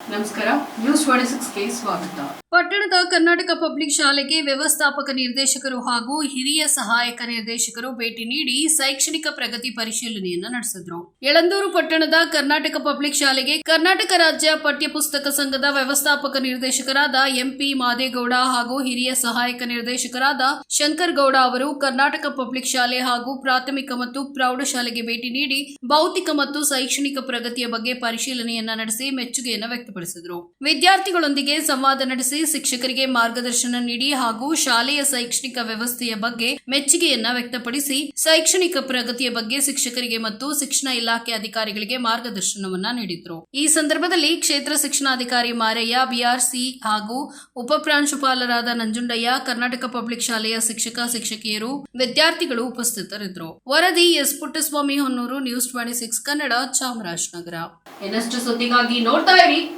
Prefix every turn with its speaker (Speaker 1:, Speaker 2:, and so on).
Speaker 1: ನಮಸ್ಕಾರ. ನ್ಯೂಸ್ ಸ್ವಾಗತ. ಪಟ್ಟಣದ ಕರ್ನಾಟಕ ಪಬ್ಲಿಕ್ ಶಾಲೆಗೆ ವ್ಯವಸ್ಥಾಪಕ ನಿರ್ದೇಶಕರು ಹಾಗೂ ಹಿರಿಯ ಸಹಾಯಕ ನಿರ್ದೇಶಕರು ಭೇಟಿ ನೀಡಿ ಶೈಕ್ಷಣಿಕ ಪ್ರಗತಿ ಪರಿಶೀಲನೆಯನ್ನ ನಡೆಸಿದ್ರು. ಯಳಂದೂರು ಪಟ್ಟಣದ ಕರ್ನಾಟಕ ಪಬ್ಲಿಕ್ ಶಾಲೆಗೆ ಕರ್ನಾಟಕ ರಾಜ್ಯ ಪಠ್ಯಪುಸ್ತಕ ಸಂಘದ ವ್ಯವಸ್ಥಾಪಕ ನಿರ್ದೇಶಕರಾದ ಎಂಪಿ ಮಾದೇಗೌಡ ಹಾಗೂ ಹಿರಿಯ ಸಹಾಯಕ ನಿರ್ದೇಶಕರಾದ ಶಂಕರ್ ಗೌಡ ಅವರು ಕರ್ನಾಟಕ ಪಬ್ಲಿಕ್ ಶಾಲೆ ಹಾಗೂ ಪ್ರಾಥಮಿಕ ಮತ್ತು ಪ್ರೌಢಶಾಲೆಗೆ ಭೇಟಿ ನೀಡಿ ಭೌತಿಕ ಮತ್ತು ಶೈಕ್ಷಣಿಕ ಪ್ರಗತಿಯ ಬಗ್ಗೆ ಪರಿಶೀಲನೆಯನ್ನ ನಡೆಸಿ ಮೆಚ್ಚುಗೆಯನ್ನ ವ್ಯಕ್ತಪಡಿಸಿದರು. ವಿದ್ಯಾರ್ಥಿಗಳೊಂದಿಗೆ ಸಂವಾದ ನಡೆಸಿ ಶಿಕ್ಷಕರಿಗೆ ಮಾರ್ಗದರ್ಶನ ನೀಡಿ ಹಾಗೂ ಶಾಲೆಯ ಶೈಕ್ಷಣಿಕ ವ್ಯವಸ್ಥೆಯ ಬಗ್ಗೆ ಮೆಚ್ಚುಗೆಯನ್ನ ವ್ಯಕ್ತಪಡಿಸಿ, ಶೈಕ್ಷಣಿಕ ಪ್ರಗತಿಯ ಬಗ್ಗೆ ಶಿಕ್ಷಕರಿಗೆ ಮತ್ತು ಶಿಕ್ಷಣ ಇಲಾಖೆ ಅಧಿಕಾರಿಗಳಿಗೆ ಮಾರ್ಗದರ್ಶನವನ್ನ ನೀಡಿದ್ರು. ಈ ಸಂದರ್ಭದಲ್ಲಿ ಕ್ಷೇತ್ರ ಶಿಕ್ಷಣಾಧಿಕಾರಿ ಮಾರಯ್ಯ, ಬಿಆರ್ಸಿ ಹಾಗೂ ಉಪಪ್ರಾಂಶುಪಾಲರಾದ ನಂಜುಂಡಯ್ಯ, ಕರ್ನಾಟಕ ಪಬ್ಲಿಕ್ ಶಾಲೆಯ ಶಿಕ್ಷಕ, ಶಿಕ್ಷಕಿಯರು, ವಿದ್ಯಾರ್ಥಿಗಳು ಉಪಸ್ಥಿತರಿದ್ದರು. ವರದಿ S Puttaswamy Honnur, news twenty six Kannada, Chamarajanagar. ಇನ್ನಷ್ಟು ಸುದ್ದಿಗಾಗಿ ನೋಡ್ತಾ ಇರಿ.